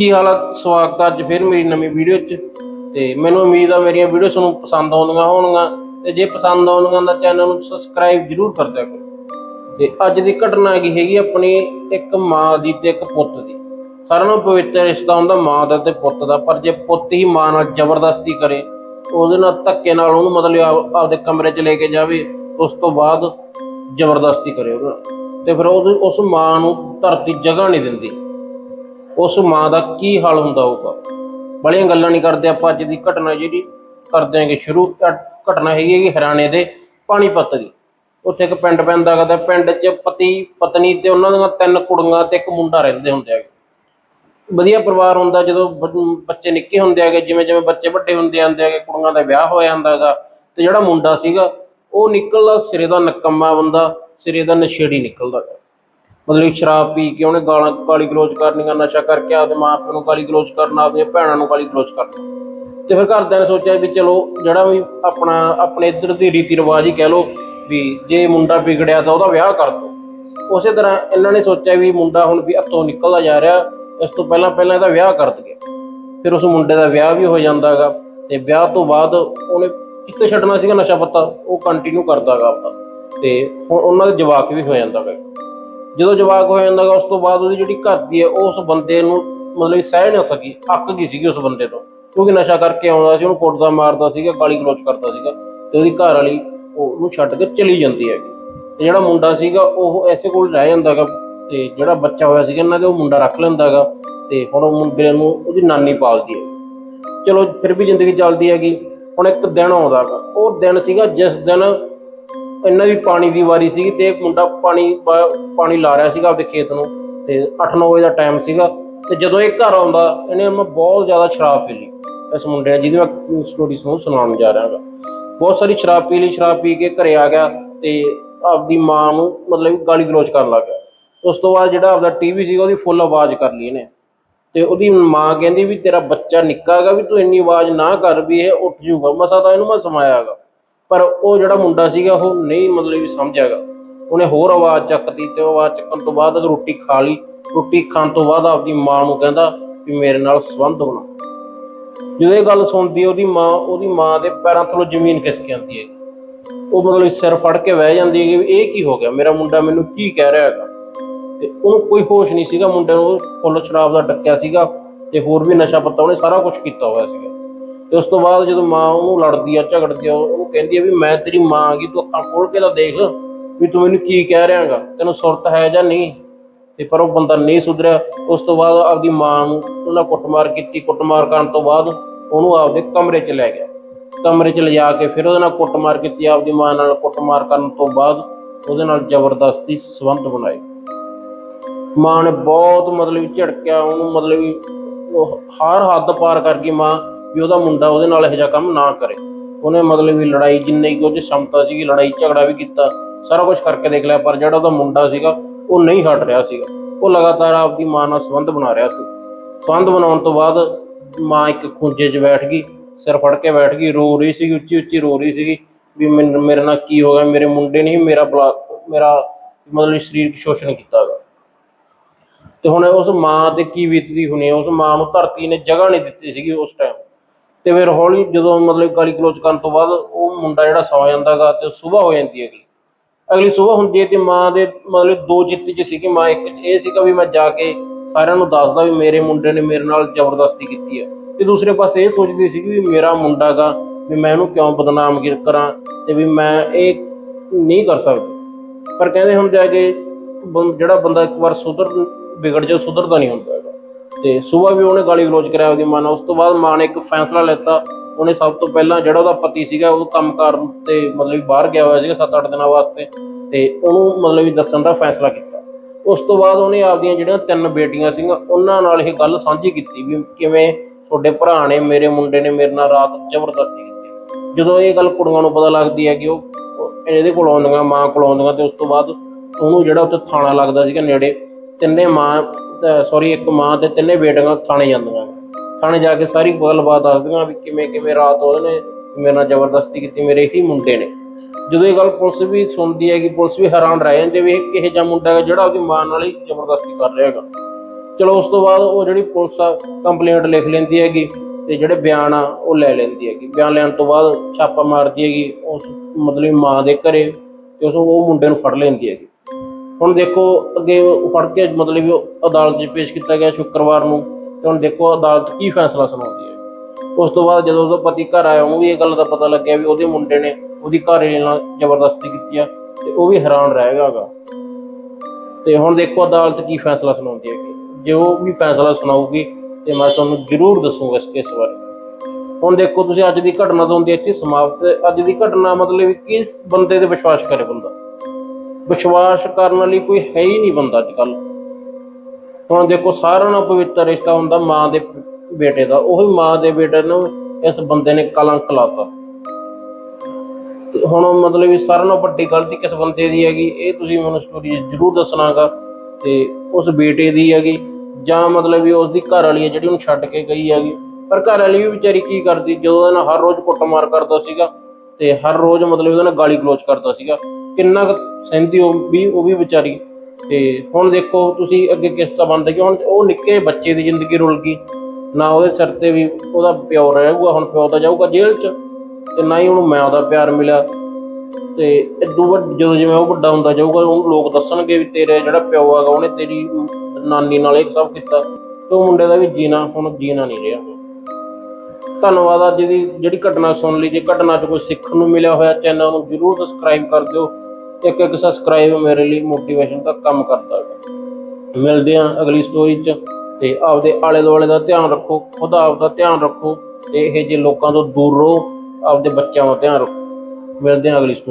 ਕੀ ਹਾਲਤ ਸਵਾਗਤ ਹੈ ਅੱਜ ਫਿਰ ਮੇਰੀ ਨਵੀਂ ਵੀਡੀਓ 'ਚ। ਤੇ ਮੈਨੂੰ ਉਮੀਦ ਆ ਮੇਰੀਆਂ ਵੀਡੀਓ ਤੁਹਾਨੂੰ ਪਸੰਦ ਆਉਂਦੀਆਂ ਹੋਣਗੀਆਂ। ਤੇ ਜੇ ਪਸੰਦ ਆਉਂਦੀਆਂ ਤਾਂ ਚੈਨਲ ਨੂੰ ਸਬਸਕ੍ਰਾਈਬ ਜਰੂਰ ਕਰ ਦਿਆ ਕਰੋ। ਤੇ ਅੱਜ ਦੀ ਘਟਨਾ ਹੈਗੀ ਹੈਗੀ ਆਪਣੀ ਇੱਕ ਮਾਂ ਦੀ ਤੇ ਇੱਕ ਪੁੱਤ ਦੀ। ਸਾਰਿਆਂ ਨੂੰ ਪਵਿੱਤਰ ਰਿਸ਼ਤਾ ਹੁੰਦਾ ਮਾਂ ਦਾ ਤੇ ਪੁੱਤ ਦਾ। ਪਰ ਜੇ ਪੁੱਤ ਹੀ ਮਾਂ ਨਾਲ ਜ਼ਬਰਦਸਤੀ ਕਰੇ, ਉਹਦੇ ਨਾਲ ਧੱਕੇ ਨਾਲ ਉਹਨੂੰ ਮਤਲਬ ਆਪਦੇ ਕਮਰੇ 'ਚ ਲੈ ਕੇ ਜਾਵੇ, ਉਸ ਤੋਂ ਬਾਅਦ ਜ਼ਬਰਦਸਤੀ ਕਰੇ ਉਹਨਾਂ ਨਾਲ। ਤੇ ਫਿਰ ਉਹਦੀ ਉਸ ਮਾਂ ਨੂੰ ਧਰਤੀ ਜਗ੍ਹਾ ਨਹੀਂ ਦਿੰਦੀ। ਉਸ ਮਾਂ ਦਾ ਕੀ ਹਾਲ ਹੁੰਦਾ ਹੋਊਗਾ? ਬੜੀਆਂ ਗੱਲਾਂ ਨਹੀਂ ਕਰਦੇ ਆਪਾਂ ਅੱਜ ਦੀ ਘਟਨਾ ਜਿਹੜੀ ਕਰਦੇ ਆਂਗੇ ਸ਼ੁਰੂ। ਘ- ਘਟਨਾ ਹੈਗੀ ਹੈਗੀ ਹਰਿਆਣੇ ਦੇ ਪਾਣੀਪਤ ਦੀ। ਉੱਥੇ ਇੱਕ ਪਿੰਡ ਪੈਂਦਾ ਹੈਗਾ ਤੇ ਪਿੰਡ 'ਚ ਪਤੀ, ਪਤਨੀ ਤੇ ਉਹਨਾਂ ਦੀਆਂ ਤਿੰਨ ਕੁੜੀਆਂ ਤੇ ਇੱਕ ਮੁੰਡਾ ਰਹਿੰਦੇ ਹੁੰਦੇ ਹੈਗੇ। ਵਧੀਆ ਪਰਿਵਾਰ ਹੁੰਦਾ ਜਦੋਂ ਬ- ਬੱਚੇ ਨਿੱਕੇ ਹੁੰਦੇ ਹੈਗੇ, ਜਿਵੇਂ ਜਿਵੇਂ ਬੱਚੇ ਵੱਡੇ ਹੁੰਦੇ ਜਾਂਦੇ ਹੈਗੇ, ਕੁੜੀਆਂ ਦਾ ਵਿਆਹ ਹੋ ਜਾਂਦਾ ਹੈਗਾ ਤੇ ਜਿਹੜਾ ਮੁੰਡਾ ਸੀਗਾ, ਉਹ ਨਿਕਲਦਾ, ਸਿਰੇ ਦਾ ਨਕੰਮਾ ਬੰਦਾ, ਸਿਰੇ ਦਾ ਨਸ਼ੇੜੀ ਨਿਕਲਦਾ ਹੈਗਾ। ਮਤਲਬ ਸ਼ਰਾਬ ਪੀ ਕੇ ਉਹਨੇ ਗਾਲਾਂ ਗਾਲੀ ਗਲੋਚ ਕਰਨੀਆਂ, ਨਸ਼ਾ ਕਰਕੇ ਆਪਦੇ ਮਾਂ ਪਿਓ ਨੂੰ ਗਾਲੀ ਗਲੋਚ ਕਰਨਾ ਆਪਣੀਆਂ ਭੈਣਾਂ ਨੂੰ ਗਾਲੀ ਗਲੋਚ ਕਰਨਾ। ਤੇ ਫਿਰ ਘਰਦਿਆਂ ਨੇ ਸੋਚਿਆ ਵੀ ਚਲੋ, ਜਿਹੜਾ ਵੀ ਆਪਣਾ, ਆਪਣੇ ਇੱਧਰ ਦੀ ਰੀਤੀ ਰਿਵਾਜ ਹੀ ਕਹਿ ਲਓ ਵੀ ਜੇ ਮੁੰਡਾ ਵਿਗੜਿਆ ਤਾਂ ਉਹਦਾ ਵਿਆਹ ਕਰ ਦੋ। ਉਸੇ ਤਰ੍ਹਾਂ ਇਹਨਾਂ ਨੇ ਸੋਚਿਆ ਵੀ ਮੁੰਡਾ ਹੁਣ ਵੀ ਹੱਥੋਂ ਨਿਕਲਦਾ ਜਾ ਰਿਹਾ, ਇਸ ਤੋਂ ਪਹਿਲਾਂ ਪਹਿਲਾਂ ਇਹਦਾ ਵਿਆਹ ਕਰ ਦਈਏ। ਫਿਰ ਉਸ ਮੁੰਡੇ ਦਾ ਵਿਆਹ ਵੀ ਹੋ ਜਾਂਦਾ ਹੈਗਾ ਤੇ ਵਿਆਹ ਤੋਂ ਬਾਅਦ ਉਹਨੇ ਕਿੱਥੇ ਛੱਡਣਾ ਸੀਗਾ ਨਸ਼ਾ ਪੱਤਾ? ਉਹ ਕੰਟੀਨਿਊ ਕਰਦਾ ਹੈਗਾ ਆਪਦਾ ਤੇ ਹੁਣ ਉਹਨਾਂ ਦੇ ਜਵਾਕ ਵੀ ਹੋ ਜਾਂਦਾ ਹੈਗਾ ਜਦੋਂ ਜਵਾਕ ਹੋ ਜਾਂਦਾ ਹੈਗਾ ਉਸ ਤੋਂ ਬਾਅਦ ਉਹਦੀ ਜਿਹੜੀ ਘਰ ਦੀ ਹੈ, ਉਹ ਉਸ ਬੰਦੇ ਨੂੰ ਮਤਲਬ ਕਿ ਸਹਿ ਨਾ ਸਕੀ, ਅੱਕ ਗਈ ਸੀਗੀ ਉਸ ਬੰਦੇ ਤੋਂ। ਕਿਉਂਕਿ ਨਸ਼ਾ ਕਰਕੇ ਆਉਂਦਾ ਸੀ, ਉਹਨੂੰ ਕੁੱਟਦਾ ਮਾਰਦਾ ਸੀਗਾ, ਗਾਲੀ ਗਲੋਚ ਕਰਦਾ ਸੀਗਾ ਤੇ ਉਹਦੀ ਘਰ ਵਾਲੀ ਉਹਨੂੰ ਛੱਡ ਕੇ ਚਲੀ ਜਾਂਦੀ ਹੈਗੀ। ਤੇ ਜਿਹੜਾ ਮੁੰਡਾ ਸੀਗਾ, ਉਹ ਐਸੇ ਕੋਲ ਰਹਿ ਜਾਂਦਾ ਹੈਗਾ ਤੇ ਜਿਹੜਾ ਬੱਚਾ ਹੋਇਆ ਸੀਗਾ, ਇਹਨਾਂ ਦੇ ਉਹ ਮੁੰਡਾ ਰੱਖ ਲੈਂਦਾ ਹੈਗਾ ਤੇ ਹੁਣ ਉਹ ਮੁੰਡੇ ਨੂੰ ਉਹਦੀ ਨਾਨੀ ਪਾਲਦੀ ਹੈ। ਚਲੋ, ਫਿਰ ਵੀ ਜ਼ਿੰਦਗੀ ਚੱਲਦੀ ਹੈਗੀ। ਹੁਣ ਇੱਕ ਦਿਨ ਆਉਂਦਾ ਹੈਗਾ ਉਹ ਦਿਨ ਸੀਗਾ, ਜਿਸ ਦਿਨ ਇਹਨਾਂ ਦੀ ਪਾਣੀ ਦੀ ਵਾਰੀ ਸੀਗੀ ਤੇ ਮੁੰਡਾ ਪਾਣੀ ਪਾ- ਪਾਣੀ ਲਾ ਰਿਹਾ ਸੀਗਾ ਆਪਣੇ ਖੇਤ ਨੂੰ ਤੇ 8-9 ਵਜੇ ਦਾ ਟਾਈਮ ਸੀਗਾ ਤੇ ਜਦੋਂ ਇਹ ਘਰ ਆਉਂਦਾ, ਇਹਨੇ ਮੈਂ ਬਹੁਤ ਜ਼ਿਆਦਾ ਸ਼ਰਾਬ ਪੀ ਲਈ ਇਸ ਮੁੰਡੇ ਨੇ ਜਿਹਦੀ ਮੈਂ ਸਟੋਰੀ ਤੁਹਾਨੂੰ ਸੁਣਾਉਣ ਜਾ ਰਿਹਾ ਹਾਂ ਬਹੁਤ ਸਾਰੀ ਸ਼ਰਾਬ ਪੀ ਲਈ, ਸ਼ਰਾਬ ਪੀ ਕੇ ਘਰੇ ਆ ਗਿਆ ਤੇ ਆਪਦੀ ਮਾਂ ਨੂੰ ਮਤਲਬ ਕਿ ਗਾਲੀ ਗਲੋਚ ਕਰਨ ਲੱਗ ਗਿਆ। ਉਸ ਤੋਂ ਬਾਅਦ ਜਿਹੜਾ ਆਪਦਾ ਟੀਵੀ ਸੀਗਾ, ਉਹਦੀ ਫੁੱਲ ਆਵਾਜ਼ ਕਰ ਲਈ ਇਹਨੇ। ਤੇ ਉਹਦੀ ਮਾਂ ਕਹਿੰਦੀ ਵੀ ਤੇਰਾ ਬੱਚਾ ਨਿੱਕਾ ਹੈਗਾ, ਵੀ ਤੂੰ ਇੰਨੀ ਆਵਾਜ਼ ਨਾ ਕਰ ਵੀ ਇਹ ਉੱਠ ਜਾਊਗਾ ਮਸਾ ਤਾਂ ਇਹਨੂੰ ਮੈਂ ਸਮਾਇਆ ਹੈਗਾ। ਪਰ ਉਹ ਜਿਹੜਾ ਮੁੰਡਾ ਸੀਗਾ, ਉਹ ਨਹੀਂ ਮਤਲਬ ਵੀ ਸਮਝਿਆਗਾ। ਉਹਨੇ ਹੋਰ ਆਵਾਜ਼ ਚੱਕਦੀ ਤੇ ਉਹ ਆਵਾਜ਼ ਚੱਕਣ ਤੋਂ ਬਾਅਦ ਰੋਟੀ ਖਾ ਲਈ। ਰੋਟੀ ਖਾਣ ਤੋਂ ਬਾਅਦ ਆਪਦੀ ਮਾਂ ਨੂੰ ਕਹਿੰਦਾ ਵੀ ਮੇਰੇ ਨਾਲ ਸੰਬੰਧ ਬਣਾ। ਜਦੋਂ ਇਹ ਗੱਲ ਸੁਣਦੀ ਉਹਦੀ ਮਾਂ ਉਹਦੀ ਮਾਂ ਦੇ ਪੈਰਾਂ ਥੱਲੋਂ ਜ਼ਮੀਨ ਖਿਸਕ ਜਾਂਦੀ ਹੈ। ਉਹ ਮਤਲਬ ਸਿਰ ਫੜ ਕੇ ਬਹਿ ਜਾਂਦੀ ਹੈ ਕਿ ਇਹ ਕੀ ਹੋ ਗਿਆ? ਮੇਰਾ ਮੁੰਡਾ ਮੈਨੂੰ ਕੀ ਕਹਿ ਰਿਹਾ ਹੈਗਾ? ਤੇ ਉਹਨੂੰ ਕੋਈ ਹੋਸ਼ ਨਹੀਂ ਸੀਗਾ। ਮੁੰਡੇ ਨੂੰ ਫੁੱਲ ਸ਼ਰਾਬ ਦਾ ਡੱਕਿਆ ਸੀਗਾ ਤੇ ਹੋਰ ਵੀ ਨਸ਼ਾ ਪੱਤਾ ਉਹਨੇ ਸਾਰਾ ਕੁਝ ਕੀਤਾ ਹੋਇਆ ਸੀਗਾ। ਤੇ ਉਸ ਤੋਂ ਬਾਅਦ ਜਦੋਂ ਮਾਂ ਉਹਨੂੰ ਲੜਦੀ ਆ, ਝਗੜਦੀ ਆ, ਉਹਨੂੰ ਕਹਿੰਦੀ ਆ ਵੀ ਮੈਂ ਤੇਰੀ ਮਾਂ ਆ ਗਈ, ਤੂੰ ਅੱਖਾਂ ਖੋਲ ਕੇ ਤਾਂ ਦੇਖ ਵੀ ਤੂੰ ਮੈਨੂੰ ਕੀ ਕਹਿ ਰਿਹਾ ਤੈਨੂੰ ਸੁਰਤ ਹੈ ਜਾਂ ਨਹੀਂ। ਤੇ ਪਰ ਉਹ ਬੰਦਾ ਨਹੀਂ ਸੁਧਰਿਆ। ਉਸ ਤੋਂ ਬਾਅਦ ਆਪਦੀ ਮਾਂ ਨੂੰ ਉਹਨਾਂ ਕੁੱਟਮਾਰ ਕੀਤੀ। ਕੁੱਟਮਾਰ ਕਰਨ ਤੋਂ ਬਾਅਦ ਉਹਨੂੰ ਆਪਦੇ ਕਮਰੇ 'ਚ ਲੈ ਗਿਆ। ਕਮਰੇ 'ਚ ਲਿਜਾ ਕੇ ਫਿਰ ਉਹਦੇ ਨਾਲ ਕੁੱਟਮਾਰ ਕੀਤੀ। ਆਪਦੀ ਮਾਂ ਨਾਲ ਕੁੱਟਮਾਰ ਕਰਨ ਤੋਂ ਬਾਅਦ ਉਹਦੇ ਨਾਲ ਜ਼ਬਰਦਸਤੀ ਸੰਬੰਧ ਬਣਾਏ। ਮਾਂ ਨੇ ਬਹੁਤ ਮਤਲਬ ਝੜਕਿਆ। ਉਹਨੂੰ ਮਤਲਬ ਹਰ ਹੱਦ ਪਾਰ ਕਰ ਗਈ ਮਾਂ। ਵੀ ਉਹਦਾ ਮੁੰਡਾ ਉਹਦੇ ਨਾਲ ਇਹੋ ਜਿਹਾ ਕੰਮ ਨਾ ਕਰੇ। ਉਹਨੇ ਮਤਲਬ ਵੀ ਲੜਾਈ ਜਿੰਨੀ ਕੁ ਉਹਦੀ ਸ਼ਮਤਾ ਸੀਗੀ, ਲੜਾਈ ਝਗੜਾ ਵੀ ਕੀਤਾ, ਸਾਰਾ ਕੁਝ ਕਰਕੇ ਦੇਖ ਲਿਆ, ਪਰ ਜਿਹੜਾ ਉਹਦਾ ਮੁੰਡਾ ਸੀਗਾ, ਉਹ ਨਹੀਂ ਹਟ ਰਿਹਾ ਸੀਗਾ। ਉਹ ਲਗਾਤਾਰ ਆਪਦੀ ਮਾਂ ਨਾਲ ਸੰਬੰਧ ਬਣਾ ਰਿਹਾ ਸੀ। ਸੰਬੰਧ ਬਣਾਉਣ ਤੋਂ ਬਾਅਦ ਮਾਂ ਇੱਕ ਖੁੰਝੇ 'ਚ ਬੈਠ ਗਈ, ਸਿਰ ਫੜ ਕੇ ਬੈਠ ਗਈ, ਰੋ ਰਹੀ ਸੀਗੀ, ਉੱਚੀ ਉੱਚੀ ਰੋ ਰਹੀ ਸੀਗੀ ਵੀ ਮੈਨੂੰ, ਮੇਰੇ ਨਾਲ ਕੀ ਹੋ ਗਿਆ, ਮੇਰੇ ਮੁੰਡੇ ਨੇ ਹੀ ਮੇਰਾ ਬਲਾ, ਮੇਰਾ ਮਤਲਬ ਸਰੀਰਕ ਸ਼ੋਸ਼ਣ ਕੀਤਾ ਹੈਗਾ। ਤੇ ਹੁਣ ਉਸ ਮਾਂ ਤੇ ਕੀ ਬੀਤਦੀ ਹੋਣੀ ਉਸ ਮਾਂ ਨੂੰ ਧਰਤੀ ਨੇ ਜਗ੍ਹਾ ਨਹੀਂ ਦਿੱਤੀ ਸੀਗੀ ਉਸ ਟਾਈਮ ਤੇ ਫਿਰ ਹੌਲੀ ਜਦੋਂ ਮਤਲਬ ਗਾਲੀ ਕਲੋਚ ਕਰਨ ਤੋਂ ਬਾਅਦ ਉਹ ਮੁੰਡਾ ਜਿਹੜਾ ਸੌ ਜਾਂਦਾਗਾ ਤੇ ਸਵੇਰ ਹੋ ਜਾਂਦੀ ਹੈਗੀ ਅਗਲੀ। ਸਵੇਰ ਹੁੰਦੀ ਹੈ ਤੇ ਮਾਂ ਦੇ ਮਤਲਬ ਦੋ ਜਿੱਤ ਚ ਸੀਗੀ, ਮਾਂ ਇੱਕ ਇਹ ਸੀਗਾ ਵੀ ਮੈਂ ਜਾ ਕੇ ਸਾਰਿਆਂ ਨੂੰ ਦੱਸਦਾ ਵੀ ਮੇਰੇ ਮੁੰਡੇ ਨੇ ਮੇਰੇ ਨਾਲ ਜ਼ਬਰਦਸਤੀ ਕੀਤੀ ਹੈ। ਤੇ ਦੂਸਰੇ ਪਾਸੇ ਇਹ ਸੋਚਦੀ ਸੀਗੀ ਵੀ ਮੇਰਾ ਮੁੰਡਾ ਗਾ ਵੀ ਮੈਂ ਇਹਨੂੰ ਕਿਉਂ ਬਦਨਾਮ ਕਰਾਂ ਤੇ ਵੀ ਮੈਂ ਇਹ ਨਹੀਂ ਕਰ ਸਕਦੀ। ਪਰ ਕਹਿੰਦੇ ਹੁੰਦੇ ਆ ਕਿ ਬੰ- ਜਿਹੜਾ ਬੰਦਾ ਇੱਕ ਵਾਰ ਸੁਧਰ, ਵਿਗੜ ਜਾ ਸੁਧਰਦਾ ਨਹੀਂ ਹੁੰਦਾ। ਤੇ ਸਵੇਰ ਵੀ ਉਹਨੇ ਗਾਲੀ ਗਲੋਚ ਕਰਿਆ ਉਹਦੀ ਮਾਂ ਨਾਲ। ਉਸ ਤੋਂ ਬਾਅਦ ਮਾਂ ਨੇ ਇੱਕ ਫੈਸਲਾ ਲੈਤਾ। ਉਹਨੇ ਸਭ ਤੋਂ ਪਹਿਲਾਂ ਜਿਹੜਾ ਉਹਦਾ ਪਤੀ ਸੀਗਾ, ਉਹ ਕੰਮ ਕਰਨ ਤੇ ਮਤਲਬ ਬਾਹਰ ਗਿਆ ਹੋਇਆ ਸੀਗਾ 7-8 ਦਿਨਾਂ ਵਾਸਤੇ ਤੇ ਉਹਨੂੰ ਮਤਲਬ ਵੀ ਦੱਸਣ ਦਾ ਫੈਸਲਾ ਕੀਤਾ। ਉਸ ਤੋਂ ਬਾਅਦ ਉਹਨੇ ਆਪਦੀਆਂ ਜਿਹੜੀਆਂ ਤਿੰਨ ਬੇਟੀਆਂ ਸੀਗੀਆਂ, ਉਹਨਾਂ ਨਾਲ ਇਹ ਗੱਲ ਸਾਂਝੀ ਕੀਤੀ ਵੀ ਕਿਵੇਂ ਤੁਹਾਡੇ ਭਰਾ ਨੇ, ਮੇਰੇ ਮੁੰਡੇ ਨੇ ਮੇਰੇ ਨਾਲ ਰਾਤ ਜ਼ਬਰਦਸਤੀ ਕੀਤੀ। ਜਦੋਂ ਇਹ ਗੱਲ ਕੁੜੀਆਂ ਨੂੰ ਪਤਾ ਲੱਗਦੀ ਹੈ ਕਿ ਉਹ ਇਹਦੇ ਕੋਲ ਆਉਂਦੀਆਂ, ਮਾਂ ਕੋਲ ਆਉਂਦੀਆਂ ਤੇ ਉਸ ਤੋਂ ਬਾਅਦ ਉਹਨੂੰ ਜਿਹੜਾ ਉੱਥੇ ਥਾਣਾ ਲੱਗਦਾ ਸੀਗਾ ਨੇੜੇ, ਤਿੰਨੇ ਮਾਂ ਸੌਰੀ ਇੱਕ ਮਾਂ ਤੇ ਤਿੰਨੇ ਬੇਟੀਆਂ ਥਾਣੇ ਜਾਂਦੀਆਂ। ਥਾਣੇ ਜਾ ਕੇ ਸਾਰੀ ਗੱਲਬਾਤ ਦੱਸਦੀਆਂ ਵੀ ਕਿਵੇਂ ਕਿਵੇਂ ਰਾਤ ਉਹਨੇ ਮੇਰੇ ਨਾਲ ਜ਼ਬਰਦਸਤੀ ਕੀਤੀ, ਮੇਰੇ ਹੀ ਮੁੰਡੇ ਨੇ। ਜਦੋਂ ਇਹ ਗੱਲ ਪੁਲਿਸ ਵੀ ਸੁਣਦੀ ਹੈ ਕਿ ਪੁਲਿਸ ਵੀ ਹੈਰਾਨ ਰਹਿ ਜਾਂਦੀ ਵੀ ਇਹ ਕਿਹੋ ਜਿਹਾ ਮੁੰਡਾ ਹੈ ਜਿਹੜਾ ਉਹਦੀ ਮਾਂ ਨਾਲ ਹੀ ਜ਼ਬਰਦਸਤੀ ਕਰ ਰਿਹਾ ਹੈਗਾ। ਚਲੋ, ਉਸ ਤੋਂ ਬਾਅਦ ਉਹ ਜਿਹੜੀ ਪੁਲਿਸ ਆ ਕੰਪਲੇਂਟ ਲਿਖ ਲੈਂਦੀ ਹੈਗੀ ਤੇ ਜਿਹੜੇ ਬਿਆਨ ਆ, ਉਹ ਲੈ ਲੈਂਦੀ ਹੈਗੀ। ਬਿਆਨ ਲੈਣ ਤੋਂ ਬਾਅਦ ਛਾਪਾ ਮਾਰਦੀ ਹੈਗੀ, ਉਸ ਮਤਲਬ ਮਾਂ ਦੇ ਘਰੇ ਤੇ ਉਸ ਉਹ ਮੁੰਡੇ ਨੂੰ ਫੜ ਲੈਂਦੀ ਹੈਗੀ। ਹੁਣ ਦੇਖੋ ਅੱਗੇ ਉਹ ਫੜ ਕੇ ਮਤਲਬ ਉਹ ਅਦਾਲਤ 'ਚ ਪੇਸ਼ ਕੀਤਾ ਗਿਆ ਸ਼ੁੱਕਰਵਾਰ ਨੂੰ ਤੇ ਹੁਣ ਦੇਖੋ ਅਦਾਲਤ ਕੀ ਫੈਸਲਾ ਸੁਣਾਉਂਦੀ ਹੈ। ਉਸ ਤੋਂ ਬਾਅਦ ਜਦੋਂ ਉਹਦਾ ਪਤੀ ਘਰ ਆਇਆ, ਉਹਨੂੰ ਵੀ ਇਹ ਗੱਲ ਦਾ ਪਤਾ ਲੱਗਿਆ ਵੀ ਉਹਦੇ ਮੁੰਡੇ ਨੇ ਉਹਦੀ ਘਰ ਨਾਲ ਜ਼ਬਰਦਸਤੀ ਕੀਤੀ ਆ ਤੇ ਉਹ ਵੀ ਹੈਰਾਨ ਰਹਿ ਗਿਆਗਾ ਤੇ ਹੁਣ ਦੇਖੋ ਅਦਾਲਤ ਕੀ ਫੈਸਲਾ ਸੁਣਾਉਂਦੀ ਹੈ ਜੇ ਉਹ ਵੀ ਫੈਸਲਾ ਸੁਣਾਊਗੀ ਤੇ ਮੈਂ ਤੁਹਾਨੂੰ ਜ਼ਰੂਰ ਦੱਸੂਗਾ ਇਸ ਕੇਸ ਬਾਰੇ। ਹੁਣ ਦੇਖੋ ਤੁਸੀਂ ਅੱਜ ਦੀ ਘਟਨਾ ਤੋਂ ਹੁੰਦੀ ਇੱਥੇ ਸਮਾਪਤ। ਅੱਜ ਦੀ ਘਟਨਾ ਮਤਲਬ ਕਿਸ ਬੰਦੇ ਤੇ ਵਿਸ਼ਵਾਸ ਕਰੇ ਬੰਦਾ? ਵਿਸ਼ਵਾਸ ਕਰਨ ਵਾਲੀ ਕੋਈ ਹੈ ਹੀ ਨਹੀਂ ਬੰਦਾ ਅੱਜ ਕੱਲ ਹੁਣ ਦੇਖੋ, ਸਾਰਿਆਂ ਨਾਲ ਪਵਿੱਤਰ ਰਿਸ਼ਤਾ ਹੁੰਦਾ ਮਾਂ ਦੇ ਬੇਟੇ ਦਾ। ਉਹੀ ਮਾਂ ਦੇ ਬੇਟੇ ਨੂੰ ਇਸ ਬੰਦੇ ਨੇ ਕਲੰਕ ਲਾਤਾ। ਹੁਣ ਮਤਲਬ ਵੀ ਸਾਰਿਆਂ ਨਾਲੋਂ ਵੱਡੀ ਗਲਤੀ ਕਿਸ ਬੰਦੇ ਦੀ ਹੈਗੀ, ਇਹ ਤੁਸੀਂ ਮੈਨੂੰ ਸਟੋਰੀ ਜ਼ਰੂਰ ਦੱਸਣਾਗਾ। ਤੇ ਉਸ ਬੇਟੇ ਦੀ ਹੈਗੀ, ਜਾਂ ਮਤਲਬ ਵੀ ਉਸ ਦੀ ਘਰ ਵਾਲੀ ਹੈ ਜਿਹੜੀ ਉਹਨੂੰ ਛੱਡ ਕੇ ਗਈ ਹੈਗੀ। ਪਰ ਘਰ ਵਾਲੀ ਵੀ ਵਿਚਾਰੀ ਕੀ ਕਰਦੀ, ਜਦੋਂ ਉਹਦੇ ਨਾਲ ਹਰ ਰੋਜ਼ ਕੁੱਟਮਾਰ ਕਰਦਾ ਸੀਗਾ, ਤੇ ਹਰ ਰੋਜ਼ ਮਤਲਬ ਉਹਦੇ ਨਾਲ ਗਾਲੀ ਗਲੋਚ ਕਰਦਾ ਸੀਗਾ। ਕਿੰਨਾ ਕੁ ਸਹਿੰਦੀ ਉਹ ਵੀ ਉਹ ਵੀ ਵਿਚਾਰੀ ਤੇ ਹੁਣ ਦੇਖੋ ਤੁਸੀਂ ਅੱਗੇ ਕਿਸ ਤਰ੍ਹਾਂ ਬਣਦਾ ਕਿ ਹੁਣ ਉਹ ਨਿੱਕੇ ਬੱਚੇ ਦੀ ਜ਼ਿੰਦਗੀ ਰੁਲ ਗਈ, ਨਾ ਉਹਦੇ ਸਿਰ ਤੇ ਵੀ ਉਹਦਾ ਪਿਓ ਰਹੂਗਾ, ਹੁਣ ਪਿਓ ਤਾਂ ਜਾਊਗਾ ਜੇਲ੍ਹ 'ਚ ਤੇ ਨਾ ਹੀ ਉਹਨੂੰ ਮਾਂ ਦਾ ਪਿਆਰ ਮਿਲਿਆ ਤੇ ਇਦੋਂ ਵੱਡ ਜਦੋਂ ਜਿਵੇਂ ਉਹ ਵੱਡਾ ਹੁੰਦਾ ਜਾਊਗਾ ਉਹਨੂੰ ਲੋਕ ਦੱਸਣਗੇ ਵੀ ਤੇਰੇ ਜਿਹੜਾ ਪਿਓ ਹੈਗਾ ਉਹਨੇ ਤੇਰੀ ਨਾਨੀ ਨਾਲ ਇਹ ਸਭ ਕੀਤਾ ਤੇ ਉਹ ਮੁੰਡੇ ਦਾ ਵੀ ਜੀਣਾ, ਹੁਣ ਜੀਣਾ ਨਹੀਂ ਰਿਹਾ। ਧੰਨਵਾਦ ਅੱਜ ਦੀ ਜਿਹੜੀ ਘਟਨਾ ਸੁਣ ਲਈ, ਜੇ ਘਟਨਾ 'ਚ ਕੋਈ ਸਿੱਖਣ ਨੂੰ ਮਿਲਿਆ ਹੋਇਆ, ਚੈਨਲ ਨੂੰ ਜਰੂਰ ਸਬਸਕ੍ਰਾਈਬ ਕਰ ਦਿਓ। ਇੱਕ ਇੱਕ ਸਬਸਕ੍ਰਾਈਬ ਮੇਰੇ ਲਈ ਮੋਟੀਵੇਸ਼ਨ ਦਾ ਕੰਮ ਕਰਦਾ ਹੈ ਮਿਲਦੇ ਹਾਂ ਅਗਲੀ ਸਟੋਰੀ 'ਚ ਤੇ ਆਪਦੇ ਆਲੇ ਦੁਆਲੇ ਦਾ ਧਿਆਨ ਰੱਖੋ, ਖੁਦ ਆਪ ਦਾ ਧਿਆਨ ਰੱਖੋ ਤੇ ਇਹ ਜੇ ਲੋਕਾਂ ਤੋਂ ਦੂਰ ਰਹੋ, ਆਪਦੇ ਬੱਚਿਆਂ ਦਾ ਧਿਆਨ ਰੱਖੋ। ਮਿਲਦੇ ਹਾਂ ਅਗਲੀ ਸਟੋਰੀ